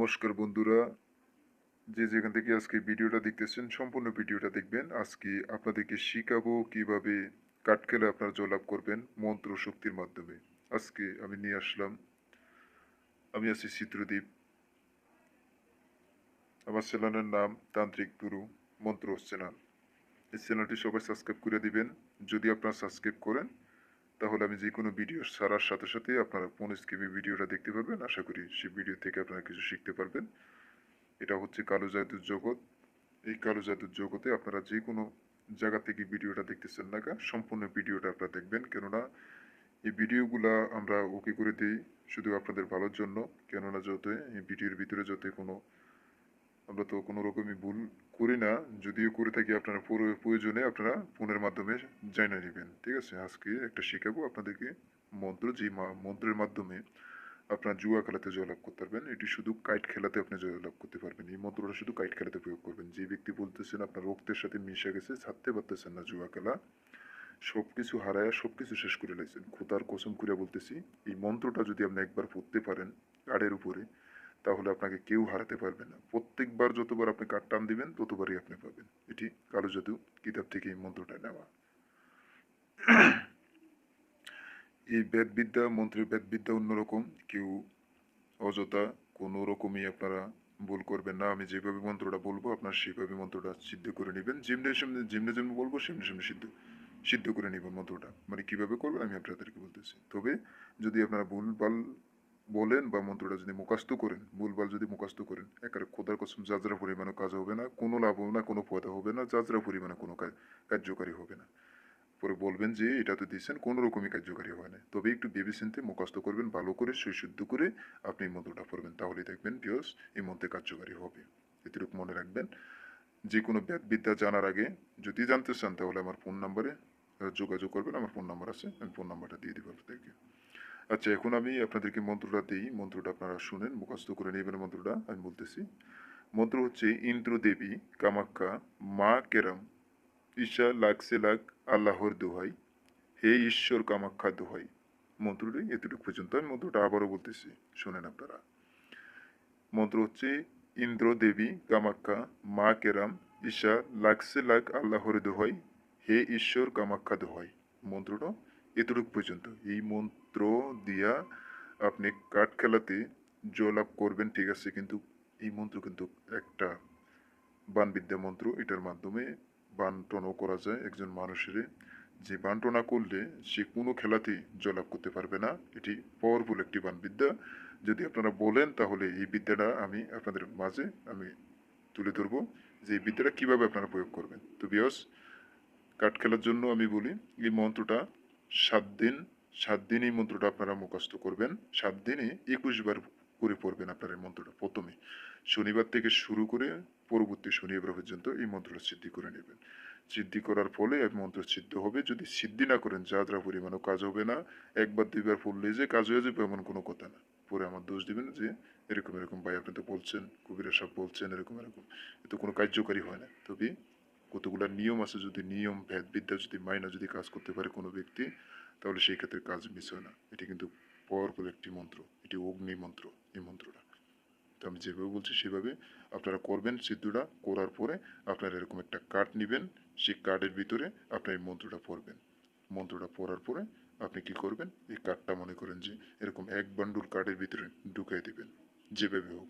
নমস্কার বন্ধুরা। যে যেখান থেকে আজকে ভিডিওটা দেখতেছেন, সম্পূর্ণ ভিডিওটা দেখবেন। আজকে আপনাদেরকে শিখাবো কীভাবে কাঠ খেলে আপনারা জয়লাভ করবেন মন্ত্র শক্তির মাধ্যমে। আজকে আমি নিয়ে আসলাম। আমি আছি চিত্রদীপ। আমার চ্যানেলের নাম তান্ত্রিক গুরু মন্ত্র চ্যানেল। এই চ্যানেলটি সবাই সাবস্ক্রাইব করে দিবেন। যদি আপনারা সাবস্ক্রাইব করেন তাহলে আমি যে কোনো ভিডিও ছাড়ার সাথে সাথে আপনারা ফোন স্ক্রিপে ভিডিওটা দেখতে পারবেন। আশা করি সেই ভিডিও থেকে আপনারা কিছু শিখতে পারবেন। এটা হচ্ছে কালো জাদুর জগৎ। এই কালো জাদুর জগতে আপনারা যে কোনো জায়গা থেকে ভিডিওটা দেখতেছেন না কা সম্পূর্ণ ভিডিওটা আপনারা দেখবেন। কেননা এই ভিডিওগুলা আমরা ওকে করে দিই শুধু আপনাদের ভালোর জন্য। কেননা যাতে এই ভিডিওর ভিতরে যাতে কোনো আমরা তো কোনো রকমই ভুল করি না, যদিও করে থাকি আপনারা পুরো, প্রয়োজনে আপনারা ফোনের মাধ্যমে জানিয়ে নেবেন। ঠিক আছে, আজকে একটা শেখাবো আপনাদেরকে মন্ত্র, যে মন্ত্রের মাধ্যমে আপনার জুয়া খেলাতে জয়লাভ করতে পারবেন। এটি শুধু কাইট খেলাতে আপনি জয়লাভ করতে পারবেন। এই মন্ত্রটা শুধু কাইট খেলাতে প্রয়োগ করবেন। যে ব্যক্তি বলতেছেন আপনার রক্তের সাথে মিশে গেছে, ছাড়তে পারতেছেন না জুয়া খেলা সব কিছু হারায়া সব কিছু শেষ করে লাইছেন। খোদার কসম করে বলতেছি, এই মন্ত্রটা যদি আপনি একবার পড়তে পারেন কার্ডের উপরে তাহলে আপনাকে কেউ হারাতে পারবে না। প্রত্যেকবার যতবার আপনি কার্ড টান দিবেন, ততবারই আপনি পাবেন। এটি কালো জাদু কিতাব থেকে এই মন্ত্রটা নেওয়া। এই বেদবিদ্যা, মন্ত্রের বেদবিদ্যা অন্যরকম। কেউ অযথা কোনো রকমই আপনারা ভুল করবেন না। আমি যেভাবে মন্ত্রটা বলব, আপনার সেভাবে মন্ত্রটা সিদ্ধ করে নেবেন। যেমনি সামনে, যেমনি যেমনি বলব, সেমনি সামনে সিদ্ধ সিদ্ধ করে নেবেন মন্ত্রটা। মানে কীভাবে করবেন, আমি আপনাদেরকে বলতেছি। তবে যদি আপনারা ভুল ভুলভাল বলেন বা মন্ত্রটা যদি মুখস্থ করেন, ভুলভাল যদি মুখস্থ করেন, একেবারে খোদার কসম যাজরা পরিমাণে কাজ হবে না, কোনো লাভ হবে না, কোনো পয়দা হবে না, যাজরা পরিমাণে কোনো কার্যকারী হবে না। পরে বলবেন যে এটা তো দিয়েছেন, কোনো রকমই কার্যকারী হয় না। তবে একটু ভেবে চিনতে মুখস্থ করবেন, ভালো করে, সুশুদ্ধ করে আপনি এই মন্ত্রটা পড়বেন। তাহলেই দেখবেন বিয়স এই মন্ত্রে কার্যকারী হবে। এটুকু মনে রাখবেন। যে কোনো বিদ্যা জানার আগে যদি জানতে চান, তাহলে আমার ফোন নাম্বারে যোগাযোগ করবেন। আমার ফোন নাম্বার আছে, আমি ফোন নাম্বারটা দিয়ে দেবো আপনাদেরকে আচ্ছা এখন আমি আপনাদেরকে মন্ত্রটা দিই। মন্ত্রটা আপনারা শুনেন, মুখস্থ করে নেবেন মন্ত্রটা, আমি বলতেছি। মন্ত্র হচ্ছে ইন্দ্র দেবী কামাখ্যা মা কেরাম, ঈশা লাগছে লাগ আল্লাহর দোহাই, হে ঈশ্বর কামাখ্যা দোহাই। মন্ত্রটি এতটুকু পর্যন্ত আমি মন্ত্রটা আবারও বলতেছি, শোনেন আপনারা। মন্ত্র হচ্ছে ইন্দ্র দেবী কামাখ্যা মা কেরাম, ঈশা লাগছে লাগ আল্লাহর দোহাই, হে ঈশ্বর কামাখ্যা দোহাই। মন্ত্রটা এতটুকু পর্যন্ত। এই মন্ত্র দিয়া আপনি কাঠ খেলাতে জয়লাভ করবেন, ঠিক আছে, কিন্তু এই মন্ত্র কিন্তু একটা বানবিদ্যা মন্ত্র। এটার মাধ্যমে বানটনও করা যায় একজন মানুষের। যে বান্টনা করলে সে কোনো খেলাতেই জয়লাভ করতে পারবে না। এটি পাওয়ারফুল একটি বানবিদ্যা। যদি আপনারা বলেন, তাহলে এই বিদ্যাটা আমি আপনাদের মাঝে আমি তুলে ধরবো যে এই বিদ্যাটা কীভাবে আপনারা প্রয়োগ করবেন। তো বিয়স কাঠ খেলার জন্য আমি বলি, এই মন্ত্রটা সাত দিন সাত দিন এই মন্ত্রটা আপনারা মুখস্থ করবেন। সাত দিনে একুশ বার করে পড়বেন আপনার এই মন্ত্রটা প্রথমে। শনিবার থেকে শুরু করে পরবর্তী শনিবার পর্যন্ত এই মন্ত্রটা সিদ্ধি করে নেবেন। সিদ্ধি করার ফলে এক মন্ত্র সিদ্ধ হবে। যদি সিদ্ধি না করেন, যা যা পরিমাণও কাজ হবে না। একবার, দুইবার পড়লে যে কাজ হয়ে যাবে এমন কোনো কথা না। পরে আমার দোষ দিবেন যে এরকম এরকম ভাই আপনি তো বলছেন, কবিরা সব বলছেন, এরকম এরকম। এ তো কোনো কার্যকারী হয় না। তবে কতগুলো নিয়ম আছে, যদি নিয়ম ভেদ বিদ্যা যদি মাইনা, যদি কাজ করতে পারে কোনো ব্যক্তি, তাহলে সেই ক্ষেত্রে কাজ মিস হয় না। এটি কিন্তু পাওয়ারফুল একটি মন্ত্র, এটি অগ্নি মন্ত্র, এই মন্ত্রটা। তো আমি যেভাবে বলছি সেভাবে আপনারা করবেন, সিদ্ধটা করার পরে আপনারা এরকম একটা কার্ড নেবেন, সেই কার্ডের ভিতরে আপনার এই মন্ত্রটা পড়বেন। মন্ত্রটা পড়ার পরে আপনি কি করবেন? এই কার্ডটা মনে করেন যে এরকম এক বান্ডুল কার্ডের ভিতরে ঢুকিয়ে দেবেন, যেভাবে হোক।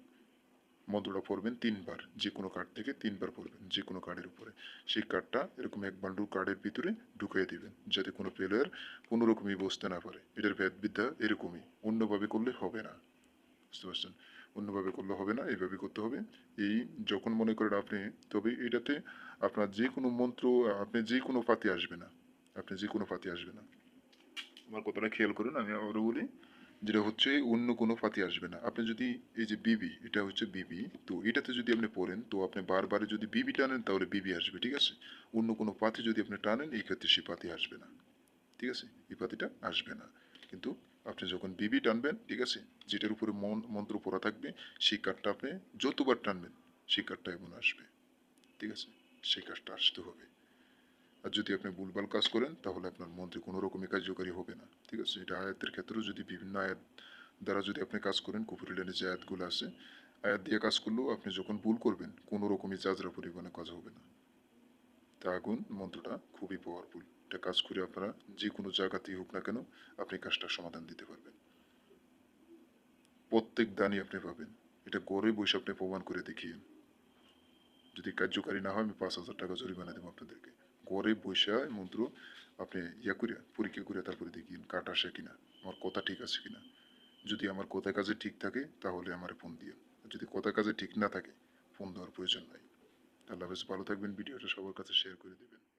মন্ত্রটা পড়বেন তিনবার, যে কোনো কার্ড থেকে তিনবার পড়বেন, যে কোনো কার্ডের উপরে। সেই কার্ডটা এরকম এক বান্ডুল কার্ডের ভিতরে ঢুকিয়ে দিবেন, যাতে কোনো প্লেয়ার কোনো রকমই বসতে না পারে। এটার ভেদবিদ্যা এরকমই, অন্যভাবে করলে হবে না। বুঝতে পারছেন? অন্যভাবে করলে হবে না, এইভাবে করতে হবে। এই যখন মনে করেন আপনি, তবে এটাতে আপনার যে কোনো মন্ত্র, আপনি যে কোনো পাতি আসবে না। আপনি যে কোনো পাতি আসবে না। আমার কথাটা খেয়াল করুন, আমি আবারও বলি যেটা হচ্ছে অন্য কোনো পাতি আসবে না। আপনি যদি এই যে বিবি, এটা হচ্ছে বিবি, তো এটাতে যদি আপনি পড়েন, তো আপনি বারবার যদি বিবি টানেন, তাহলে বিবি আসবে, ঠিক আছে? অন্য কোনো পাতি যদি আপনি টানেন, এই ক্ষেত্রে সে পাতি আসবে না, ঠিক আছে? এই পাতিটা আসবে না। কিন্তু আপনি যখন বিবি টানবেন, ঠিক আছে? যেটার উপরে মন, মন্ত্র পড়া থাকবে, সেই কার্ডটা আপনি যতবার টানবেন, সেই কার্ডটা এমন আসবে, ঠিক আছে? সেই কাজটা আসতে হবে। আর যদি আপনি ভুলভাল কাজ করেন, তাহলে আপনার মন্ত্রী কোনো রকমই কার্যকারী হবে না। ঠিক আছে? এটা আয়াতের ক্ষেত্রেও যদি বিভিন্ন আয়াত দ্বারা যদি আপনি কাজ করেন কুপুরি লাইনে যে আয়াতগুলো আছে, আয়াত দিয়ে কাজ করলেও আপনি যখন ভুল করবেন, কোনো রকমই যাজরা পরিমাণে কাজ হবে না। তা আগুন, মন্ত্রটা খুবই পাওয়ারফুল এটা কাজ করে আপনারা যে কোনো জায়গাতেই হোক না কেন, আপনি কাজটার সমাধান দিতে পারবেন। প্রত্যেক দানই আপনি পাবেন। এটা গড়ে বসে আপনি প্রমাণ করে দেখিয়ে। যদি কার্যকারী না হয়, আমি পাঁচ হাজার টাকা জরিমানা দেবো আপনাদেরকে। গড়ে বসে মন্ত্র, আপনি ইয়া করিয়া, পরীক্ষা করিয়া তারপরে দেখি কাট আসে কিনা, আমার কথা ঠিক আছে কিনা। যদি আমার কথা কাজে ঠিক থাকে, তাহলে আমার ফোন দিয়ে যদি কথা কাজে ঠিক না থাকে, ফোন দেওয়ার প্রয়োজন নাই। তাহলে হাফেজ, ভালো থাকবেন, ভিডিওটা সবার কাছে শেয়ার করে দেবেন।